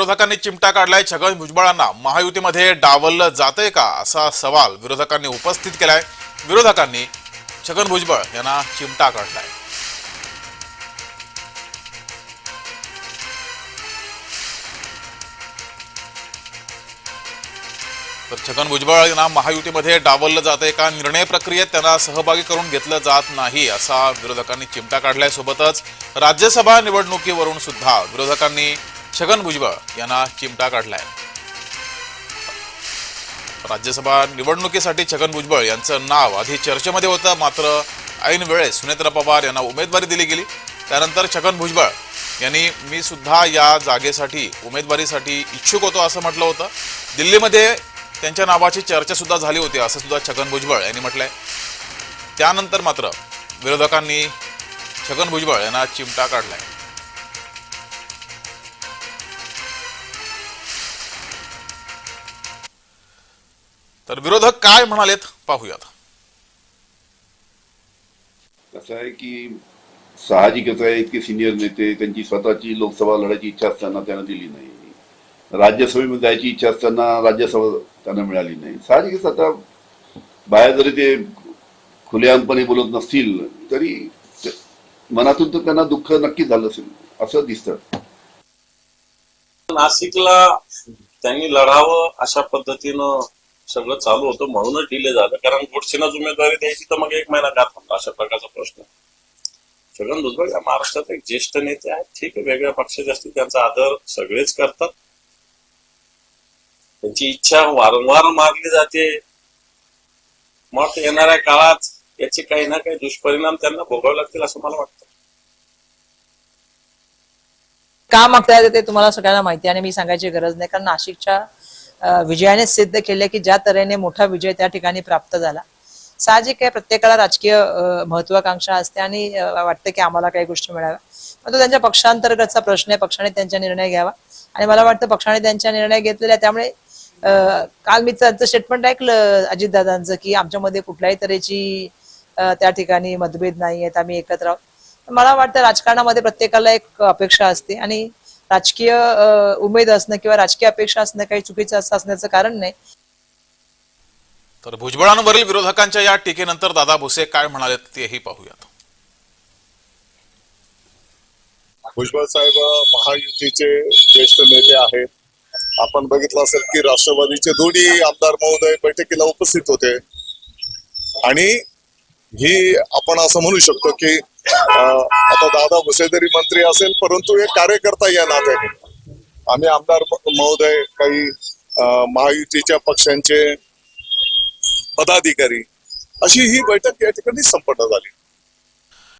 विरोधकांनी चिमटा काढलाय छगन भुजबळांना. महायुतीमध्ये डावललं जातंय का? असा सवाल विरोधकांनी उपस्थित केलाय. विरोधकांनी छगन भुजबळ यांना चिमटा काढलाय. तर छगन भुजबळ यांना महायुतीमध्ये डावललं जातंय का? निर्णय प्रक्रियेत त्यांना सहभागी करून घेतलं जात नाही असा विरोधकांनी चिमटा काढलाय सोबतच राज्यसभा निवडणुकीवरून सुद्धा विरोधकांनी छगन भुजबळ यांना चिमटा काढलाय. राज्यसभा निवडणुकीसाठी छगन भुजबळ यांचं नाव आधी चर्चेमध्ये होतं मात्र ऐन वेळेस सुनेत्रा पवार यांना उमेदवारी दिली गेली. त्यानंतर छगन भुजबळ यांनी मी सुद्धा या जागेसाठी उमेदवारीसाठी इच्छुक होतो असं म्हटलं होतं. दिल्लीमध्ये त्यांच्या नावाची चर्चासुद्धा झाली होती असं सुद्धा छगन भुजबळ यांनी म्हटलंय. त्यानंतर मात्र विरोधकांनी छगन भुजबळ यांना चिमटा काढलाय. तर विरोधक काय म्हणालेत पाहूयात. कसं आहे की साहजिकच आहे इतके सिनियर नेते त्यांची स्वतःची लोकसभा लढायची इच्छा असताना त्यांना दिली नाही. राज्यसभेमध्ये जायची इच्छा असताना राज्यसभा त्यांना मिळाली नाही. साहजिकच आता बाहेर जरी ते खुलेआमपणे बोलत नसतील तरी ते- मनातून तर त्यांना दुःख नक्की झालं असेल असं दिसतं. नाशिकला त्यांनी लढावं अशा पद्धतीनं सगळं चालू होतं म्हणूनच डिले झालं. कारण गोडसेनाच उमेदवारी द्यायची तर मग एक महिना का थांबला अशा प्रकारचा प्रश्न. छगन भुजबळ या महाराष्ट्रात एक ज्येष्ठ नेते आहेत. ठीक आहे वेगळ्या पक्षाचे असतील त्यांचा आदर सगळेच करतात. त्यांची इच्छा वारंवार मारली जाते. मग येणाऱ्या काळात याचे काही ना काही दुष्परिणाम त्यांना भोगावे लागतील असं मला वाटतं. का मागता येते ते तुम्हाला सगळ्यांना माहिती आहे आणि मी सांगायची गरज नाही कारण नाशिकच्या विजयाने सिद्ध केले की ज्या तऱ्हेने मोठा विजय त्या ठिकाणी प्राप्त झाला. साहजिक आहे प्रत्येकाला राजकीय महत्वाकांक्षा असते आणि वाटते वाटतं की आम्हाला काही गोष्टी मिळाव्या. मग तो त्यांच्या पक्षांतर्गतचा प्रश्न आहे पक्षाने त्यांचा निर्णय घ्यावा. आणि मला वाटतं पक्षाने त्यांचा निर्णय घेतलेला आहे त्यामुळे काल मी त्यांचं स्टेटमेंट ऐकलं अजितदादांचं की आमच्यामध्ये कुठल्याही तऱ्हेची त्या ठिकाणी मतभेद नाही आहेत आम्ही एकत्र आहोत. मला वाटतं राजकारणामध्ये प्रत्येकाला एक अपेक्षा असते आणि राजकीय उमेद असणं किंवा राजकीय अपेक्षा असणं काही चुकीचं असं असण्याचं कारण नाही. तर भुजबळांवरील विरोधकांच्या या टीकेनंतर दादा भुसे काय म्हणालेत तेही पाहूयात. भुजबळ साहेब महायुतीचे ज्येष्ठ नेते आहेत. आपण बघितलं असेल की राष्ट्रवादीचे दोन्ही आमदार महोदय बैठकीला उपस्थित होते. आणि ही आपण असं म्हणू शकतो की आता दादा भुसे जरी मंत्री असेल परंतु एक कार्यकर्ता या नात्याने. आम्ही आमदार महोदय काही महायुतीच्या पक्षांचे पदाधिकारी अशी ही बैठक या ठिकाणी संपन्न झाली.